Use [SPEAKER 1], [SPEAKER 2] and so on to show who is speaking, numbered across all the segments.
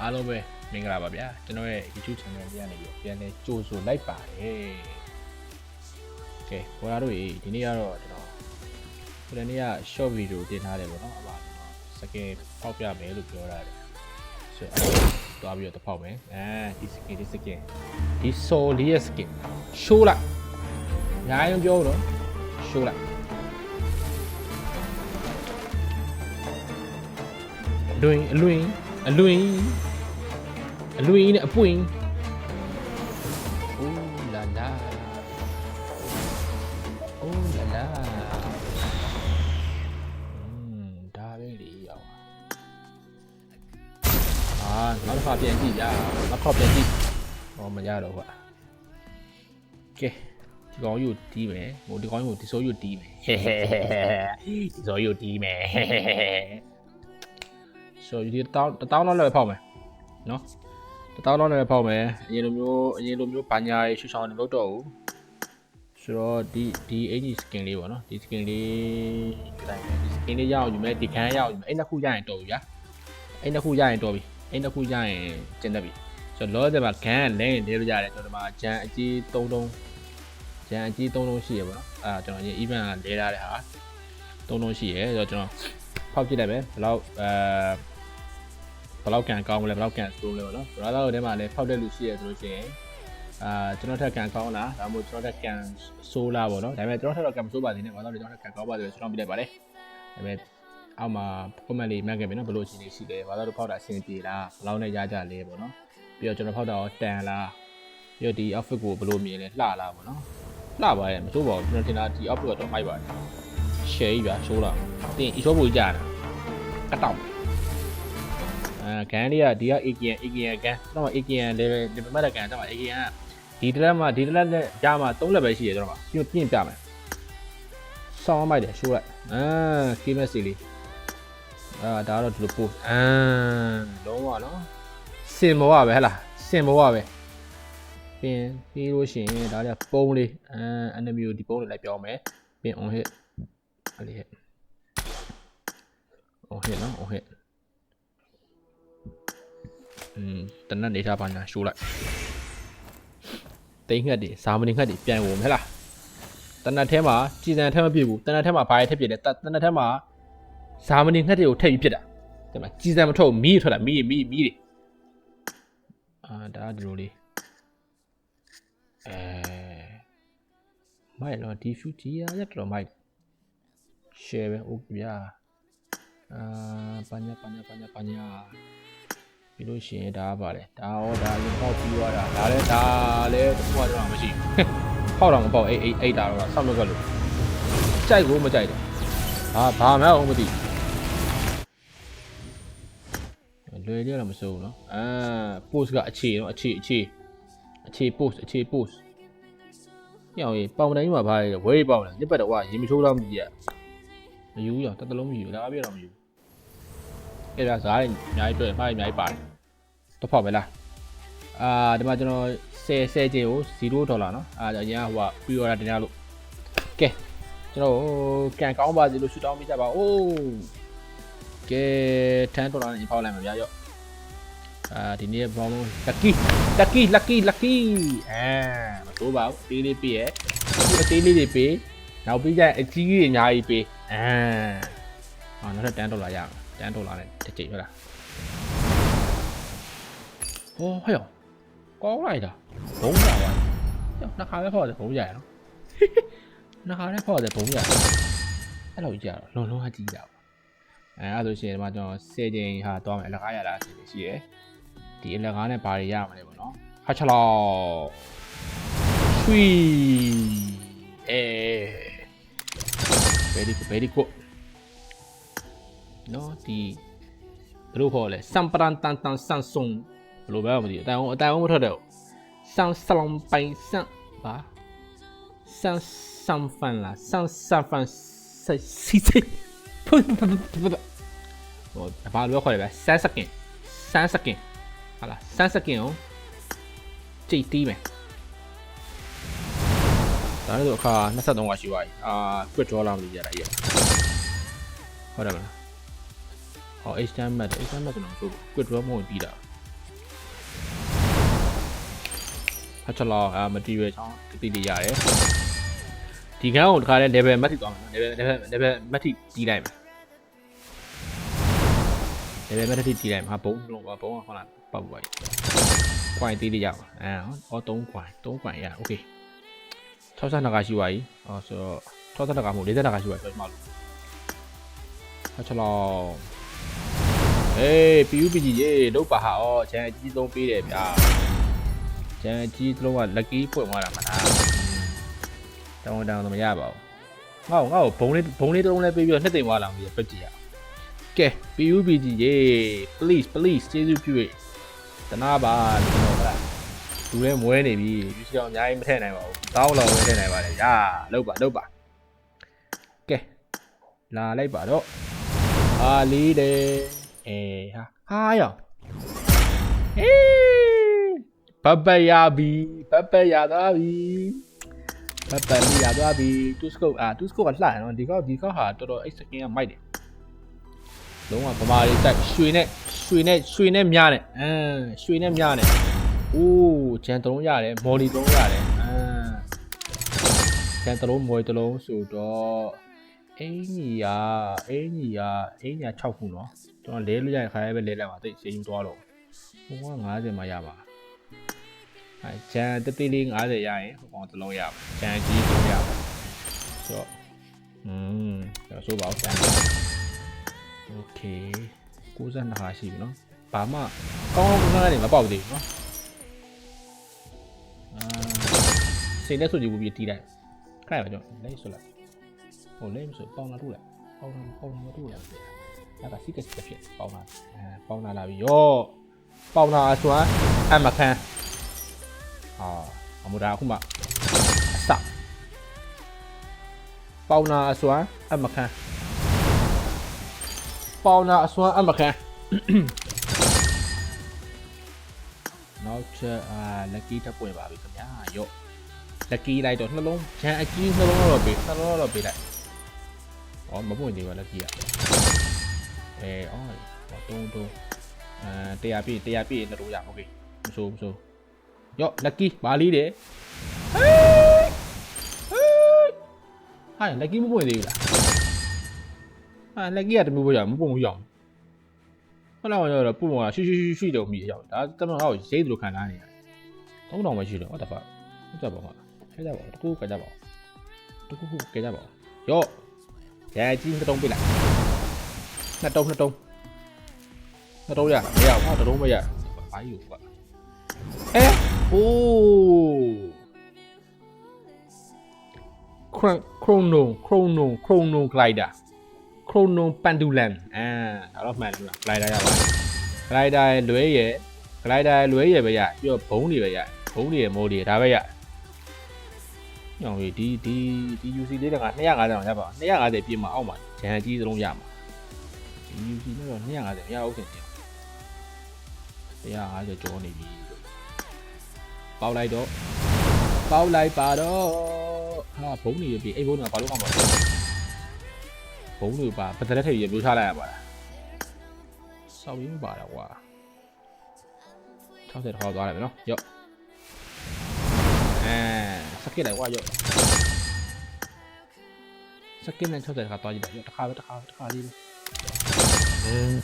[SPEAKER 1] အားလုံးပဲမင်္ဂလာပါဗျာကျွန်တော်ရဲ့ YouTube channel လေးကနေပြီးတော့ပြန်လဲကြိုဆိုလိုက်ပါတယ်ကဲဘောလာတို့ရေဒီနေ့ကတော့ကျွန်တော်ဒီနေ့က short video တင်ထားတယ်ပေါ့နော်အပါစကင်ပေါက်ပြမယ်လို့ပြောတာတယ်ဆိုတော့တွားပြီးတော့တဖောက်မယ်အဲဒီစကင်ဒီစကင်ဒီ soul လေးရဲ့ skin show လိုက်ညာရင်ပြောတော့ show လိုက်အလွင်အလွင် အလွင်အလွင်နဲ့အပွင့်အိုးလာလာအိုးလာလာอืมဒါပဲလေရောက်အာနောက်တစ်ခါပြန်ကြည့်ရနောက်တစ်ခါပြန်ကြည့်ဟောမရတော့ကွာကဲဒီကောင်ယူတီးမယ်ဟိုဒီကောင်ယူဒီဆိုယူတီးမယ်ဟဲဟဲဟဲဒီဆိုယူတီးမယ် ဟဲဟဲဟဲဆိုဒီတောင်းတောင်းတော့လည်းဖောက်မယ်နော်တောင်းတော့လည်းဖောက်မယ်အရင်လိုမျိုးအရင်လိုမျိုးဘာညာရေးရှူဆောင်နေလို့တော့ဘူးဆိုတော့ဒီဒီ AG skin လေးပေါ့နော်ဒီ skin လေးဒီတိုင်းပဲဒီ skin လေးရအောင်ယူမယ်ဒီခံရအောင်ယူမယ်အဲ့နှစ်ခုရရင်တော်ပြီဗျာအဲ့နှစ်ခုရရင်တော်ပြီအဲ့နှစ်ခုရရင်ကျင်းတတ်ပြီဆိုတော့လောဆယ်မှာခံကလဲရင်လဲလို့ရတယ်ကျွန်တော်ဒီမှာဂျန်အကြီး3တုံးဂျန်အကြီး3တုံးရှိရပေါ့နော်အဲ့ဒါကျွန်တော်ရင် even လဲထားတဲ့ဟာ3တုံးရှိရဆိုတော့ကျွန်တော်ဖောက်ကြည့်လိုက်မယ်ဘယ်လောက်အဲ ဘယ်လောက်ကန်ကောင်းမလဲဘယ်လောက်ကန်ဆိုးလဲပေါ့နော်ဘရာသာတို့ထဲမှာလည်းဖောက်တဲ့လူရှိရဆိုလို့ရှိရင်အာကျွန်တော်ထက်ကန်ကောင်းလားဒါမှမဟုတ်ကျွန်တော်ထက်ကန်ဆိုးလားပေါ့နော်ဒါပေမဲ့ကျွန်တော်ထက်တော့ကန်မဆိုးပါသေးနဲ့ဘာလို့လဲကျွန်တော်ထက်ကန်ကောင်းပါသေးတယ်ကျွန်တော်ပြလိုက်ပါတယ်ဒါပေမဲ့အောက်မှာ comment လေးမှတ်ခဲ့ပြီနော်ဘယ်လိုအခြေအနေရှိလဲဘာလို့ဖောက်တာအဆင်ပြေလားဘယ်လောက်နဲ့ရကြလဲပေါ့နော်ပြီးတော့ကျွန်တော်ဖောက်တာရောတန်လားပြီးတော့ဒီ outfit ကိုဘယ်လိုမြင်လဲလှလားပေါ့နော်လှပါရဲ့မဆိုးပါဘူးကျွန်တော်ထင်တာဒီ outfit ကတော့မိုက်ပါတယ် share ကြီးဗျာရှိုးလာတင်အီဆိုးပူကြီးကြာတာကတောက် အဲကန်လေးကဒီက AKN AKN ကန်တော့ AKN level level မှတ်တဲ့ကန်တော့ AKN ကဒီတလက်မှာဒီတလက်နဲ့ကြာမှာ3 level ရှိရတော့မှာပြပြင့်ပြမယ်ဆောင်းမိုက်တယ်ရှိုးလိုက်အာ KMS စီလေးအာဒါတော့ဒီလိုပို့အာလုံးဝနော်စင်မောပဲဟဲ့လားစင်မောပဲပြင်ပြီးလို့ရှိရင်ဒါလည်းပုံးလေးအာ enemy ကိုဒီပုံးလေးလိုက်ပြောင်းမယ်ပြင် on hit အဲ့ဒီဟဲ့ on hit နော် on hit อืมတနက်နေထားပါညာရှိုးလိုက်တိမ်ငှက်တွေဇာမနီငှက်တွေပြန်ဝင်ဟဲ့လားတနက်ထဲမှာကြည်စံထဲမပြည့်ဘူးတနက်ထဲမှာဘာရထက်ပြည့်လဲတနက်ထဲမှာဇာမနီငှက်တွေကိုထည့်ပြီးဖြစ်တာဒီမှာကြည်စံမထုတ်မီးထွက်တာမီးမီးမီးတွေအာဒါဒီလိုလေးအဲမိုက်တော့ဒီဖူဂျီရရတော်မိုက် share ပဲ okay ဗျာအာပညာပညာပညာပညာ ပြီးလို့ရှိရင်ဒါကပါလေဒါရောဒါရင်ပေါက်ပြီးသွားတာဒါလည်းဒါလည်းတစ်ခုတော့မရှိဘူးပေါက်တော့မပေါက်အေးအေးအေးဒါတော့ဆောက်လို့ကလို့ကြိုက်ကိုမကြိုက်တယ်ဘာဘာမှမသိလွယ်ရတော့မစိုးဘူးเนาะအာ post ကအခြေเนาะအခြေအခြေအခြေ post အခြေ post ညောင်ရေပေါင်တိုင်းမှာဘာလဲဝဲပေါင်တယ်ညက်ပတ်တော့ဝါရေမချိုးတော့မကြည့်ရ မယူရတတလုံးမယူဒါအပြည့်တော့မယူ အဲ့ဒါစကားတွေအများကြီးပြောရင်မှားအများကြီးပါတယ်တစ်ဖောက်ပဲလားအာဒီမှာကျွန်တော်10 10ကျင်းကို0ဒေါ်လာနော်အာအရင်ကဟိုက pre order တင်ရလို့ကဲကျွန်တော်ကန်ကောင်းပါစေလို့ဆုတောင်းပေးကြပါအိုးကဲ10ဒေါ်လာနဲ့ဖောက်လိုက်မှာဗျာရော့အာဒီနေ့ brown lucky lucky lucky lucky အဲမတိုးပါဘူးတေးလေးပေးရဲ့အသေးလေးတွေပေးနောက်ပြီးကြရင်အကြီးကြီးတွေအများကြီးပေးအဲဟောနောက်ထပ်10ဒေါ်လာရအောင် 10ဒေါ်လာနဲ့တစ်ချိန်ဟုတ်လားဟောဟဲ့ရောကောင်းလိုက်တာဘုံရပါရောနှစ်ခါပဲဖောက်တယ်ဘုံရရနော်နှစ်ခါလည်းဖောက်တယ်ဘုံရအဲ့လိုကြတော့လုံးလုံးအကြီးကြပါအဲအဲ့ဆိုရှင်ဒီမှာကျွန်တော်10ချိန်ဟာသွားမယ်အလကားရတာအစီအစဉ်ရှိရယ်ဒီအလကားနဲ့ဘာတွေရမလဲပေါ့နော်ဟာချလောဆွီအဲ very good very good နော်ဒီဘယ်လိုခေါ်လဲစံပရန်တန်တန်ဆန်ဆုံဘယ်လိုပဲမသိဘူးအတိုင်အောင်အတိုင်အောင်မထွက်တော့ဆန်ဆလုံပိုင်ဆန်ပါဆန်ဆန်ဖန်လားဆန်ဆန်ဖန်စီစီဖုတ်ဖုတ်ဖုတ်ဟိုဘာလို့ခေါ်လဲပဲဆန်စကင်ဆန်စကင်ဟာလားဆန်စကင်ကိုကြိတ်တီးမယ်ဒါလည်းတော့အခါ23ကရှိပါပြီအာ quit draw လာမလို့ရတာကြီးဟုတ်တယ်မလား ဟော HTML မတ် HTML မတ်ကျွန်တော်ဆို quick draw မဝင်ပြီးတာဟာချလာအာ material ချောင်းတိတိရတယ်ဒီကန်းကိုတခါလဲ level မတ်ထိသွားမယ်နော် level level level မတ်ထိတီးလိုက်မယ် level မတ်ထိတီးလိုက်မှာဟာဘုံလုံးဘုံကဟောလာပတ်ပွားကြီး coin တိတိရပါအဲဟော3 coin 3 coin ရ okay 62ကရှိပါကြီးဟောဆိုတော့62ကမဟုတ်42ကရှိပါပြီကျွန်မလို့ဟာချလာ အေး PUBG ရေလုတ်ပါဟာဩချန်အကြီးဆုံးပေးတယ်ဗျာကျန်အကြီးတစ်လုံးက lucky ပွင့်သွားတာမလားတောင်းတောင်းတော့မရပါဘူးငါ့ကိုငါ့ကိုဘုံလေးဘုံလေးတစ်လုံးလေးပေးပြီးတော့နှစ်သိမ့်သွားလာအောင်ပြပြကြည့်ရအောင်ကဲ PUBG ရေ please please ကျေးဇူးပြုရတနာပါလို့ပြောတာလူလဲမွဲနေပြီယူစီအောင်အများကြီးမထည့်နိုင်ပါဘူးတောင်းလောက်ပဲထည့်နိုင်ပါတယ်ရာလောက်ပါလောက်ပါကဲလာလိုက်ပါတော့အာလီတယ် အေးဟာဟာရောအေးဘတ်ပတ်ရပြီဘတ်ပတ်ရသွားပြီဘတ်ပတ်လေးရသွားပြီတူစကုတ်အာတူစကုတ်ကလှတယ်နော်ဒီကောက်ဒီကောက်ဟာတော်တော်အဲ့စကင်ကမိုက်တယ်လုံးဝဗမာလေးတိုက်ရွှေနဲ့ရွှေနဲ့ရွှေနဲ့မြားနဲ့အမ်ရွှေနဲ့မြားနဲ့အိုးဂျန်တလုံးရတယ်မော်လီတလုံးရတယ်အမ်ဂျန်တလုံးမော်လီတလုံးဆိုတော့ အင်းကြီးကအင်းကြီးကအင်းကြီး6ခုနော်ကျွန်တော်လဲလို့ရတဲ့ခါရဲပဲလဲလိုက်ပါတိတ်စေးယူသွားတော့ဟိုက90မှာရပါ အဲဂျန်တတိလေး90ရရင်ဟိုကောင်တစ်လုံးရပါဂျန်ကြီးတစ်လုံးရပါဆိုတော့อืมဆိုပါဦးဂျန်โอเค62ခါရှိပြီเนาะဘာမှကောင်းကောင်းကနေမပေါက်သေးဘူးเนาะအာစိတ်နဲ့ဆိုကြည့်ပြီးတီးလိုက်ခိုင်းပါကြောလက်ဆိုလိုက် ဟိုလက်မဆိုပေါင်လာတူလိုက်ပေါင်လာပေါင်လာတူလိုက်အဲ့ဒါစီကစီကဖြစ်ပေါင်လာအဲပေါင်လာလာပြီရောပေါင်လာအစွမ်းအမခန်းအာအမူဒါအခုမှအစပေါနာအစွမ်းအမခန်းပေါနာအစွမ်းအမခန်းနောက်ချက်အာလက်ကီတက်ပွင့်ပါပြီခင်ဗျာရော့လက်ကီလိုက်တော့နှလုံးဂျန်အကြီးနှလုံးတော့ပေးနှလုံးတော့ပေးလိုက် ဩမပွင့်သေးပါလက်ကီကအဲအော်တုံးတုံးအဲတရားပြည့်တရားပြည့်နှလုံးရโอเคမဆိုးမဆိုး ရော့လက်ကီဘာလီတယ်ဟေးဟေးဟာလက်ကီမပွင့်သေးဘူးလားဟာလက်ကီကတမျိုးပဲရမပွင့်ဘူးရအောင်ဟုတ်လားရောတော့ပုံပေါ်ကရွှွှွှွှွှွှတော့မိရအောင်ဒါတမန်ဟောက်ရိတ်လို့ခံစားနေရတယ်သုံးတောင်ပဲရှိတယ် what the fuck ဟုတ်ကြပါမှာခဲကြပါဦးတကူကကြပါဦးတကူခုကကြပါဦးရော့ ရဲကြီးနှစ်တုံးပြလိုက်နှစ်တုံးနှစ်တုံးနှစ်တုံးရမရဘူးဟာတစ်တုံးပဲရဘာကြီးကိုကွာအဲโอ้ Chron- chrono chrono chrono glider chrono pendulum အာဒါတော့မှန်တယ်လား glider ရပါတယ် glider ရဲ့လွဲရဲ့ glider ရဲ့လွဲရဲ့ပဲရပြီးတော့ဘုံတွေပဲရဘုံတွေရဲ့မိုးတွေဒါပဲရ ညောင်ကြီးဒီဒီဒီ UC လေးက250အောင်ရပါ250ပြည့်မှာအောက်မှာဂျန်ကြီးစလုံးရမှာဒီ UC နဲ့တော့250မရဘူးထင်တယ်150ကျော်နေပြီပေါက်လိုက်တော့ပေါက်လိုက်ပါတော့ဟာဘုံနေရပြီအဲ့ဘုံကဘာလို့ကောင်းပါလဲဘုံတွေပါပဒရက်ထိပ်ရမျိုးချလိုက်ရပါလားစောက်ရင်းပါတော့ကွာ60ထောက်သွားလိုက်မယ်နော်ရော့အဲ စကစ်လိုက်ကွာရော့စကစ်နဲ့60ခါသွားကြည့်တယ်ရော့တစ်ခါပဲတစ်ခါတစ်ခါလေးပဲအင်း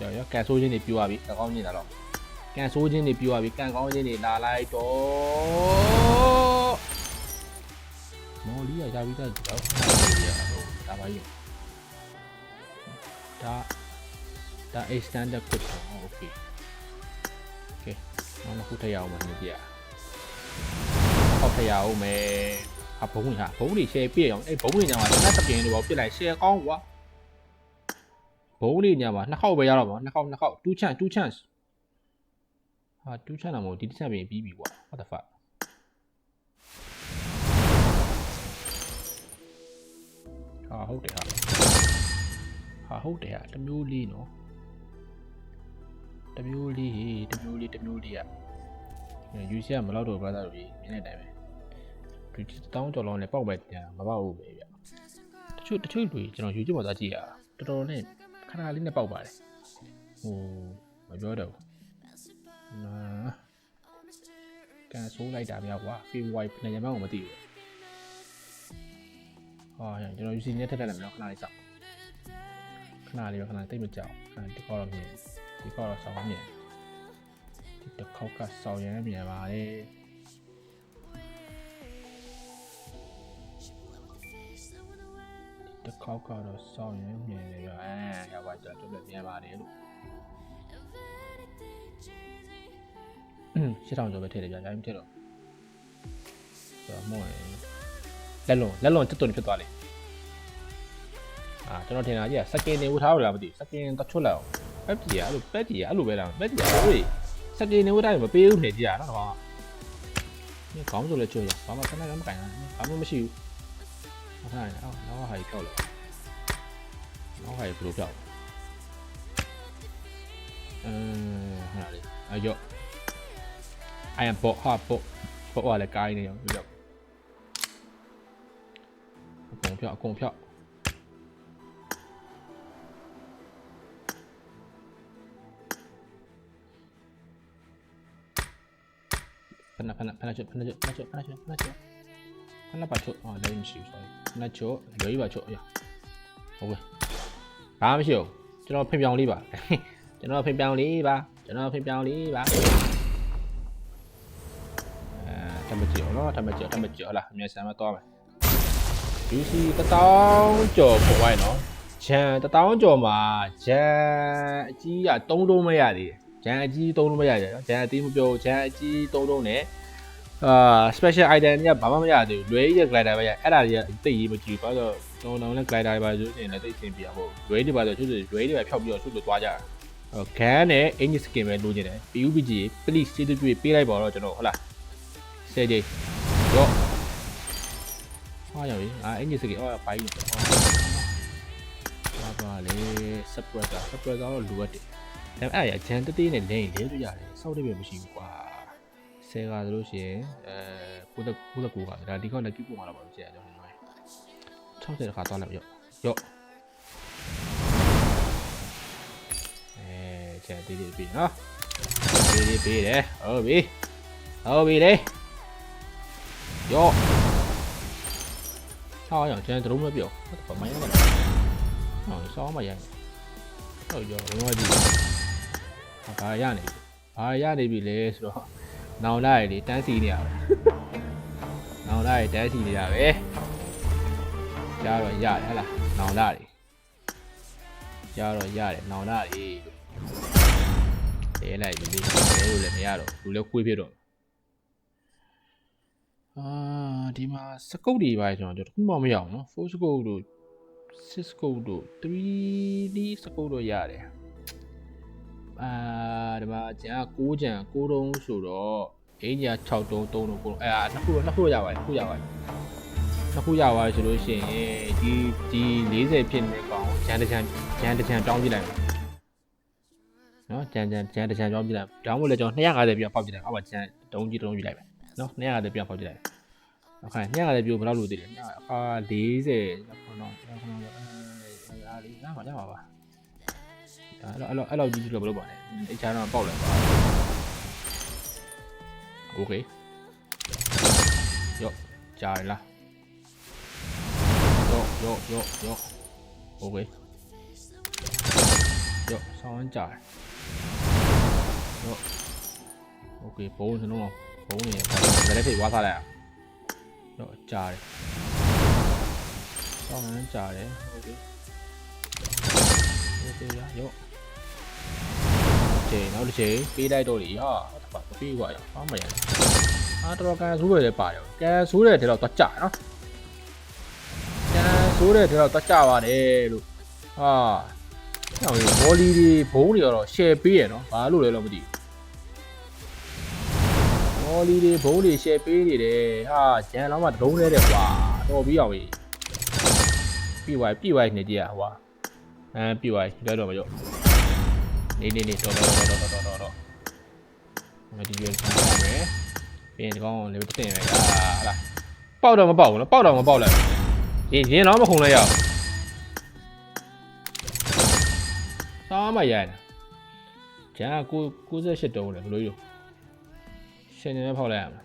[SPEAKER 1] ရော့ရော့ကန်ဆိုးခြင်းတွေပြူရပြီအကောင်းကြီးလာတော့ကန်ဆိုးခြင်းတွေပြူရပြီကန်ကောင်းခြင်းတွေလာလိုက်တော့မော်လီယာရာပြီးသားကြောက်ဒါပါရော့ဒါဒါ a standard ဖြစ်တော့ okay okay နောက်တစ်ခုထည့်ရအောင်မနေပြရ ဟောက်ထပ်ရအောင်မယ်ဟာဘုံကြီးဟာဘုံကြီး share ပြည့်အောင်အဲ့ဘုံကြီးညမှာတစ်သက်ပြင်းလို့ပေါ့ပြစ်လိုက် share ကောင်းကွာဘုံကြီးညမှာနှစ်ခေါက်ပဲရတော့ပါနှစ်ခေါက်နှစ်ခေါက်2 chance 2 chance ဟာတူးချတာမဟုတ်ဒီတစ်ချက်ပြင်ပြီးပြီကွာ what the fuck ဟာဟုတ်တယ်ဟာဟာဟုတ်တယ်ဟာတမျိုးလေးနော်တမျိုးလေးဟေးတမျိုးလေးတမျိုးလေးอ่ะယူစီကမလောက်တော့ brother တို့မြင်တဲ့အတိုင်းပဲ ဒီတောင်းကြော်လုံးနဲ့ပေါက်ပဲပြန်မပေါက်ဘူးပဲဗျတချို့တချို့တွေကျွန်တော် YouTube မှာသွားကြည့်ရတော်တော်နဲ့ခဏလေးနဲ့ပေါက်ပါတယ်ဟိုမပြောတော့ဘူးနာကကန်ဆိုးလိုက်တာများကွာဖေဖော်ဝါရီပြန်ရမှန်းကိုမသိဘူးဟောကျွန်တော် UC နဲ့ထက်ထက်လည်းမလို့ခဏလေးစောင့်ခဏလေးပဲခဏတိတ်မကြောက်ခဏဒီကောတော့မြင်ဒီကောတော့စောင်းမြင်ဒီတစ်ခေါက်ကစောင်းရမ်းမြင်ပါလေ တစ်ခေါက်ကတော့စောင်းရမ်းမြင်တယ်ပြအဲရောက်ပါကြတော့ပြမြင်ပါတယ်လို့ရှစ်ထောင်ကျော်ပဲထည့်တယ်ကြာကြာမထည့်တော့ဆိုတော့မော့ရင်လက်လုံးလက်လုံးတွတ်တွတ်ဖြစ်သွားလေအာကျွန်တော်ထင်တာကြီးကစကင်နေဝထားလို့လားမသိဘူးစကင်တော့ချွတ်လိုက်အောင်ပက်ကြီးကအဲ့လိုပက်ကြီးကအဲ့လိုပဲလားပက်ကြီးကဟိုစကင်နေဝထားရင်မပေးဘူးနေကြရနော်တော့ဒီကောင်းဆိုလဲချွတ်ရဘာမှခဏလည်းမကင်တာဘာမှမရှိဘူး ဟုတ်ကဲ့အော်တော့ဟာကြီးဖြောက်လို့တော့ဟာကြီးဘယ်လိုဖြောက်အင်းဟာလေအယော I am bot ha bot bot ကလည်းကိုင်းနေရောပြီးတော့အကုန်ဖြောက်အကု န်ဖြောက်ဖနဖနဖနချဖနချဖနချဖနချဖနချဖနပါချအော်လည်းမရှိဘူး sorry ဖနချလွယ်ပါချအရာဟုတ်ကဲ့ဘာမှမရှိဘူးကျွန်တော်ဖင်ပြောင်လေးပါကျွန်တော်ဖင်ပြောင်လေးပါကျွန်တော်ဖင်ပြောင်လေးပါအဲထပ်မကြည့်အောင်နော်ထပ်မကြည့်ထပ်မကြည့်ဟုတ်လားအမြဲဆမ်းမသွားမယ် UC တတောင်းကျော်ပေါ်ဝိုင်းနော်ဂျန်တတောင်းကျော်မှာဂျန်အကြီးက3တုံးမရသေးတယ်ဂျန်အကြီး3တုံးမရတယ်နော်ဂျန်အသေးမပြောဂျန်အကြီး3တုံးနဲ့ အာ special item တွေကဘာမှမရသေးဘူးလွယ်ကြီး glider ပဲရအဲ့ဒါတွေကတိတ်ရေးမကြည့်ဘူးဘာလို့တောင်းတောင်းနဲ့ glider တွေပါဆိုရင်လည်းတိတ်အဆင်ပြေအောင်ဟုတ်လွယ်တွေပါဆိုသူလွယ်တွေပဲဖြောက်ပြီးတော့သူ့လိုသွားကြတာဂန်နဲ့ engine skin ပဲလိုချင်တယ် PUBG please ကျေးဇူးပြုပေးလိုက်ပါတော့ကျွန်တော်ဟုတ်လားဆယ်ကြိမ်ရော့ဟာရောက်ပြီအာအင်ဂျင်စကေအော်ဘိုင်းနေဟာပါလေ suppressor suppressor တော့လိုအပ်တယ်ဒါပေမဲ့အဲ့ရဂျန်တသေးနဲ့လိမ့်လေလို့ရတယ်စောက်တဲ့ပဲမရှိဘူးကွာ ဆယ်ကဆိုလို့ရှိရင်အဲ99 99ကဒါဒီကောနဲ့ကိပို့မှာတော့ပါလို့ကြည့်ရအောင်နော်60တခါသွားလိုက်ရော့ရော့အဲဂျန်သေးသေးပြီနော်သေးသေးပြီတယ်ဟုတ်ပြီဟုတ်ပြီလေရော့ sao nhở trên đúng nó biểu có phải máy mà ờ sao mà vậy rồi giờ đúng rồi gì à ra này à ra này bị lệ rồi nào đây để tán xì nè nào đây tán xì nè về ra rồi ra đấy là nào đây ra rồi ra đấy nào đây để này bị để rồi lại ra rồi rồi lấy khui phía rồi အာဒီမှာစကုတ်တွေပါကျွန်တော်တို့တခုမှမရအောင်နော်4စကုတ်တို့6စကုတ်တို့ 3D စကုတ်တို့ရတယ် အာဒီမှာကျန်က6ကျန်6တုံးဆိုတော့အင်ကြီး6တုံး3တုံး9တုံးအဲအာနှစ်ခုနှစ်ခုရပါတယ်နှစ်ခုရပါတယ်နှစ်ခုရပါတယ်ဆိုလို့ရှိရင်ဒီဒီ40ဖြစ်နေကောင်ဂျန်တချန်ဂျန်တချန်တောင်းကြည့်လိုက်မယ်နော်ဂျန်ဂျန်ဂျန်တချန်တောင်းကြည့်လိုက်တောင်းမို့လဲကျွန်တော်250ပြပေါက်ကြည့်လိုက်အောက်မှာဂျန်တုံးကြီးတုံးကြီးလိုက်မယ်နော်250ပြပေါက်ကြည့်လိုက်အခါ250ပြဘယ်လောက်လို့သိလဲအခါ40ခေါနော်ခေါနော်အဲအားလေးနားမှာရပါပါ အဲ့လိုအဲ့လိုအဲ့လိုကြီးကြီးလို့ဘယ်လိုပါလဲအချာတော့ပေါက်လိုက်ပါโอเคရော့ကြားလားရော့ရော့ရော့ရော့โอเคရော့ဆောင်းကြားရော့โอเคဘုံစလုံးဘုံနေတယ်ဒါလည်းဖိတ်ဝါထားလိုက်အောင်တော့ကြားတယ်ဆောင်းကြားတယ်โอเคโอเคရ ရော့ချိန်နောက်တစ်ချိန်ပေးလိုက်တော့လေဟာဘာပေးကွာရဘာမှမရအာတော်ကန်ဆိုးရတယ်ပါတယ်ကန်ဆိုးတဲ့ထဲတော့တော့ကြာနော်ကန်ဆိုးတဲ့ထဲတော့တော့ကြာပါတယ်လို့ဟာဟောဘောလီတွေဘုံတွေတော့ share ပေးရနော်ဘာလို့လဲတော့မသိဘူးဘောလီတွေဘုံတွေ share ပေးနေတယ်ဟာဂျန်တော့မှတုံးလဲတယ်ကွာတော်ပြီးအောင်ပြီပြီးသွားပြီပြီးသွားပြီနေကြည့်ရဟွာအဲပြီးသွားပြီတော့တော့မရော နေနေနေတော်တော်တော်တော်တော်တော်တော်မဒီရွေးဆောင်ရမယ်ပြီးရင်ဒီကောင်လေတင်ရရဟာလားပေါက်တော့မပေါက်ဘူးနော်ပေါက်တော့မပေါက်လိုက်ရင်ရင်တော့မခုံလိုက်ရအောင်စားမရရဂျာကို68တုံးလေဘယ်လိုယူရှင်နေနဲ့ဖောက်လိုက်ရမှာ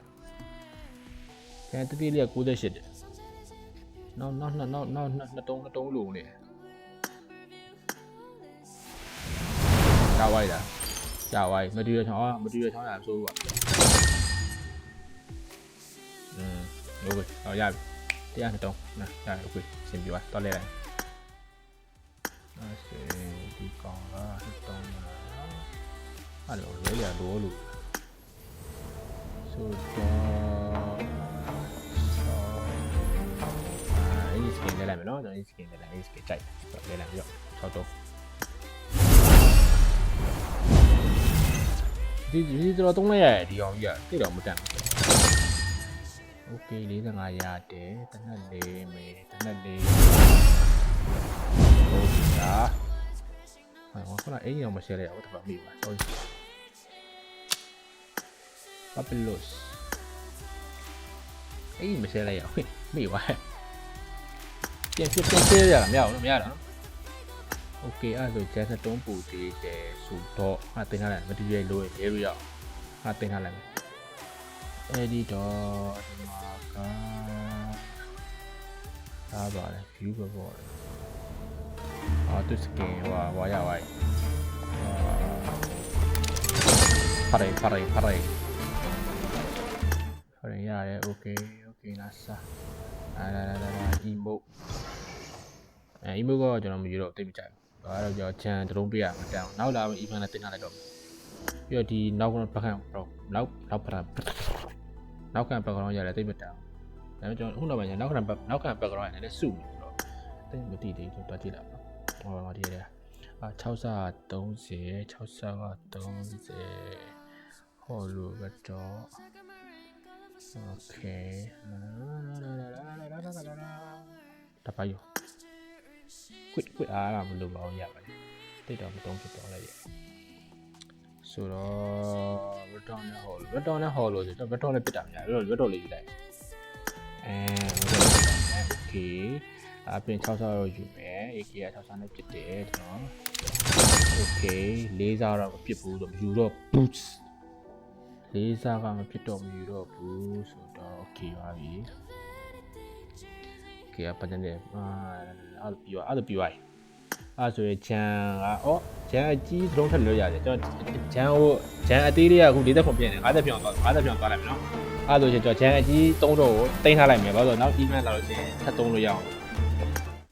[SPEAKER 1] ကျန်တတိလေးက68တယ်နောက်နောက်နောက်နောက်နောက်နှစ်တုံးနှစ်တုံးလုံးနေ ကြာဝိုက်တာကြာဝိုက်မတီရချောင်းအာမတီရချောင်းရအဆိုးပါอืมโอเคเอาရပြီတရားနှစ်တုံးနာရတယ်โอเคရှင်းပြပါတော့လဲလိုက်အဲ့ဒီဒီကောင်ကနှစ်တုံးလားအဲ့လိုလဲရတော့လို့ဆိုတော့အာအဲ့ဒီ skin လဲလိုက်မယ်နော်ကျွန်တော်ဒီ skin လဲလိုက်အဲ့ဒီ skin ကြိုက်တယ်လဲလိုက်ပြီးတော့6တုံး ဒီဒီတော့တုံးလိုက်ရတယ်ဒီကောင်ကြီးကတိတ်တော့မတန်ဘူး โอเค45ရတယ်တနက်လေးမေတနက်လေးဟုတ်ပြီလားဟောခုနအင်ကြီးအောင်မရှယ်လိုက်အောင်တပတ်မိပါ sorry Papelos အင်ကြီးမရှယ်လိုက်ရအောင်မိပါပြန်ပြန်ပြန်ရှယ်ရတာမရအောင်မရတော့ โอเคအဲ့ဒါဆိုကျန်တဲ့တုံးပူသေးတယ်ဆိုတော့ငါတင်ထားလိုက်မတူရဲလို့လေရအောင်ငါတင်ထားလိုက်မယ် အဲ့ဒီတော့ဒီမှာကဒါပါလေ view ပဲပေါ့လေအာသူ skin ဟိုဟာဟိုရပါ့ဖရိုင်ဖရိုင်ဖရိုင်ဖရိုင်ရတယ် okay okay နာစာအာလာလာလာ emote အဲ emote ကကျွန်တော်မယူတော့တိတ်မကြိုက်ဘူး ဒါကတော့ကျွန်တော်ချန်တလုံးပေးရမှာတန်အောင်နောက်လာမယ် event နဲ့တင်ထားလိုက်တော့ပြီးတော့ဒီနောက်ကဘက်ခံတော့နောက်နောက်ပထမနောက်ခံ background ရတယ်တိတ်မတန်အောင်ဒါပေမဲ့ကျွန်တော်ခုနောက်ပိုင်းကျနောက်ခံ back နောက်ခံ background ရတယ်လည်းစုနေဆိုတော့တိတ်မတိသေးဘူးတော့ကြည့်လိုက်ပါဟောတော့ဒီရအာ6စာ30 6စာက30ဟောလို့ကတော့ okay တပိုင် quit quit အားမလို့ပါအောင်ရပါတယ်တိတ်တော့မတုံးဖြစ်တော့လည်းရဆိုတော့ return နဲ့ hall return နဲ့ hall လို့ဆိုတော့ return နဲ့ပြစ်တာများတော့ return လေးယူလိုက်အဲ return လေးယူလိုက် okay အပြင်6ဆောက်တော့ယူမယ် AK က6ဆောက်နဲ့ပြစ်တယ်ကျွန်တော် okay လေးစားတော့မပြစ်ဘူးတော့မယူတော့ boots လေးစားကမပြစ်တော့မယူတော့ဘူးဆိုတော့ okay ပါပြီ okay အပတ်နဲ့အာအဲ့လိုပြီးသွားအဲ့လိုပြီးသွားပြီအဲ့ဆိုရင်ဂျန်ကအော်ဂျန်အကြီးသုံးထက်လို့ရတယ်ကျွန်တော်ဂျန်ဟိုဂျန်အသေးလေးကအခု40ပုံပြည့်နေ50ပြောင်းသွား50ပြောင်းသွားလိုက်မယ်နော်အဲ့ဆိုရင်ကျွန်တော်ဂျန်အကြီး3တော့ကိုတင်ထားလိုက်မယ်ဘာလို့လဲနောက် email လာလို့ရှိရင်ထပ်3လို့ရအောင်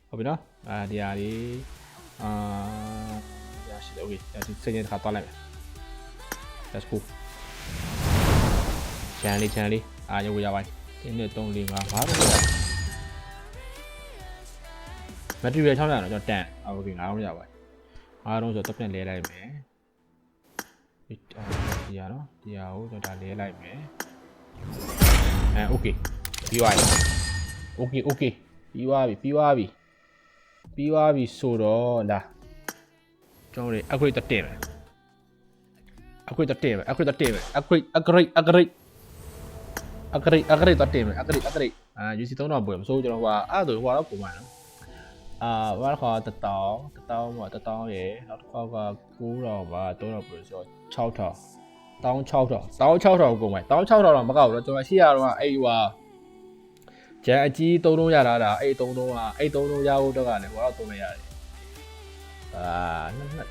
[SPEAKER 1] ဟုတ်ပြီနော်အာဒီဟာလေးအာရရှိတယ် okay ရရှိစနေတစ်ခါသွားလိုက်မယ် let's go ဂျန်လေးဂျန်လေးအာရုပ်ရပါတယ်1 2 3 4 5 5တော့ရတယ် material 600တော့ကျွန်တော်တန်โอเค9တော့ရပါတယ်9တော့ဆိုတော့ပြန်လဲလိုက်မယ်ဒီဒီရနော်ဒီရကိုကျွန်တော်ဒါလဲလိုက်မယ်အဲโอเคပြီးသွားပြီโอเคโอเคပြီးသွားပြီပြီးသွားပြီပြီးသွားပြီဆိုတော့လာကျွန်တော်တွေ upgrade တက်တယ်မယ် upgrade တက်တယ်မယ် upgrade တက်တယ်မယ် upgrade upgrade upgrade upgrade upgrade တက်တယ်မယ် upgrade upgrade အာ UC 3000ပွဲမစိုးကျွန်တော်ဟိုအဲ့ဒါဆိုဟိုတော့ပုံမှန်နော် အာဘာခေါ်တတောင်းတတောင်းပေါ့တတောင်းရယ်နောက်တစ်ခေါက်က9000ပါ3000ပြဆို6000တောင်း6000တောင်း6000ကုန်မယ်တောင်း6000တော့မကောက်ဘူးတော့ကျွန်တော်ရှိရတော့အဲ့ဟိုဟာဂျန်အကြီး3000ရတာဒါအဲ့3000ကအဲ့3000ရဖို့တော့ကလည်းဘာတော့3000ရတယ်အာ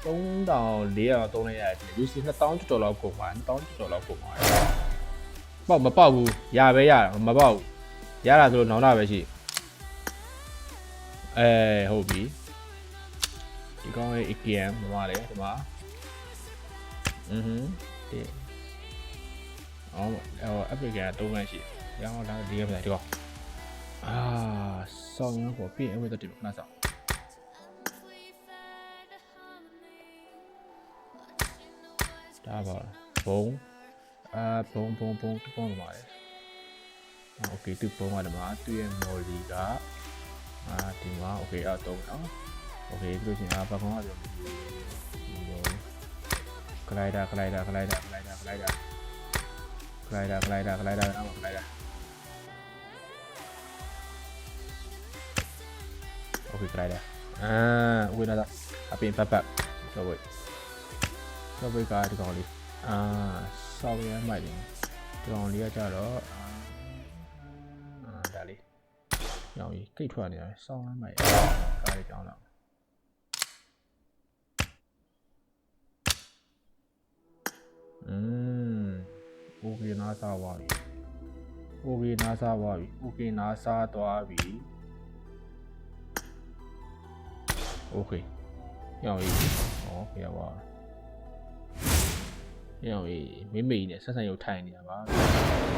[SPEAKER 1] 3400တော့3000ရတယ် UC 2000ကျော်လောက်ကုန်ပါ2000ကျော်လောက်ကုန်ပါပေါ့မပေါ့ဘူးရပဲရတာမပေါ့ဘူးရတာဆိုတော့နောင်တာပဲရှိတယ် အဲဟုတ်ပြီဒီကောင်ရဲ့ AKM ဒီမှာလေဒီမှာอือဟင်းဒီအော်အော် application တုံးမှရှိရအောင်လာဒီကပြဒီကောင်အာစောင်းရကိုပြင်အဝတ်တက်ခဏစောင်းဒါပါဘုံအာဘုံဘုံဘုံတပေါင်းပါလေโอเคသူဘုံကဒီမှာသူ့ရဲ့ molly က อ่าဒီမှာ okay အဲ့တော့เนาะ okay ပြီးလို့ရှိရင်အာဘာကောင်ကပြောဒီလို glider glider glider glider glider glider glider glider အော် glider okay glider အာဝင်လာတာအပြင်ပတ်ပတ်ဆိုဝေးဆိုဝေးကဒီကောင်လေးအာဆောင်းရမ်းမိုက်တယ် ဒီကောင်လေးကကြတော့ ရောင်ကြီးကိတ်ထွက်နေတယ်စောင်းလမ်းမိုက်ကားလေးကြောင်းတော့อืมโอเคနားစားသွားပြီโอเคနားစားသွားပြီโอเคနားစားသွားပြီโอเคရောင်ကြီးဩရပါရောင်ကြီးမိမိနဲ့ဆက်ဆံရုပ်ထိုင်နေတာပါ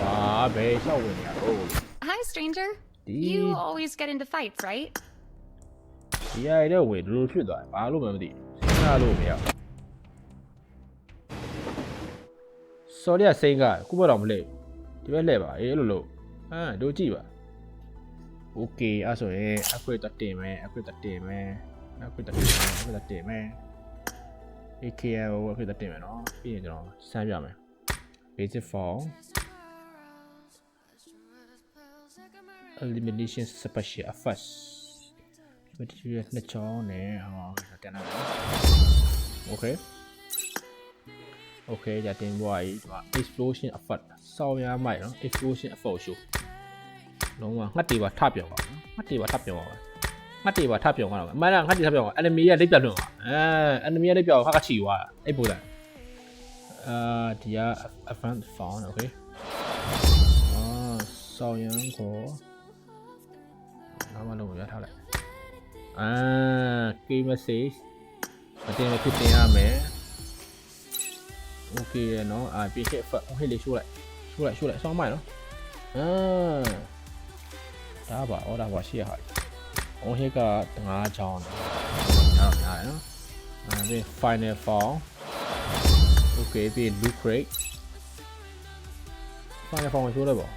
[SPEAKER 1] ဟာဘယ်လျှောက်ဝင်နေရတော့
[SPEAKER 2] Hi, stranger.
[SPEAKER 1] ဒီ
[SPEAKER 2] You always get into fights, right?
[SPEAKER 1] ဒီရိုက်တော့ဝင်ဒီလိုဖြစ်သွားတယ်ဘာလို့မှမသိဘူးစဉ်းစားလို့မရဘူး sorry ကစိမ့်ကခုဘက်တော့မလဲဒီဘက်လဲပါအေးအဲ့လိုလို့ဟမ်တို့ကြည့်ပါ okay အဲ့ဆိုရင်အခုတက်တင်မယ်အခုတက်တင်မယ်အခုတက်တင်မယ်အခုတက်တင်မယ် AKL ကိုအခုတက်တင်မယ်နော်ပြီးရင်ကျွန်တော်စမ်းပြမယ် basic form elimination special effects ဒီဒီရနှစ်ချောင်းနဲ့ဟောတင်လာတယ် okay okay じゃတင်ပွားကြီးဒီမှာ explosion effect စောင်းရမိုက်နော် explosion effect show လုံးဝငှက်တွေပါထပြောင်းပါနော်ငှက်တွေပါထပြောင်းပါငှက်တွေပါထပြောင်းသွားတော့အမှန်ကငှက်တွေထပြောင်းသွား enemy ရဲ့လက်ပြတ်လွန်သွားအဲ enemy ရဲ့လက်ပြတ်ခါကချီသွားတာအဲ့ပုံစံအာဒီက advanced found okay အာစောင်းရန်ကို 한번 해보자 탈락 아 게임 메시지 어떻게 이렇게 돼야 매 ok nó à bị hệ phận hay để xu lại. Xu lại xu lại, xong mày nó à. Đã bảo đã bảo xia hại ông cả ngã tròn. Ngã ngã nó à bên final four. Ok bên blue crate final four mà xu lại bảo.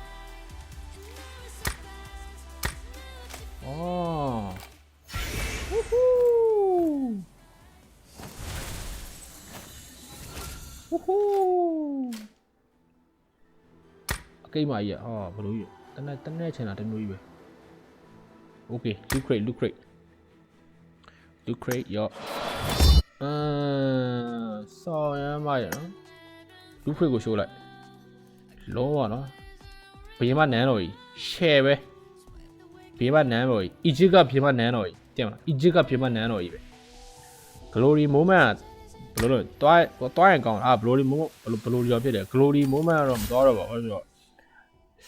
[SPEAKER 1] ကိတ်မကြီးอ่ะဟာဘလို့ကြီးတနက်တနက်ချင်တာတမျိုးကြီးပဲ Okay loot crate loot crate loot crate ရောအာဆောင်းရမ်းမရနော် loot crate ကိုရှိုးလိုက်လုံးဝနော်ဘယ်မှနန်းတော့ကြီး share ပဲဘယ်မှနန်းတော့ကြီး Egypt ကဘယ်မှနန်းတော့ကြီးတင်မလား Egypt ကဘယ်မှနန်းတော့ကြီးပဲ glory moment ကဘယ်လိုလဲတွားတွားရင်ကောင်းအာ glory moment ဘယ်လိုဘယ်လိုရောဖြစ်တယ် glory moment ကတော့မတော်တော့ပါဘူးဆိုတော့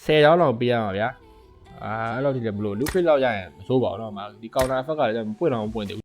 [SPEAKER 1] 10ရောင်းလောက်ပေးရမှာဗျာအာအဲ့လိုဒီလေဘယ်လိုလူဖိလောက်ရရင်မစိုးပါဘူးတော့မဒီ counter effect ကလည်းမပွင့်တော့မပွင့်သေးဘူး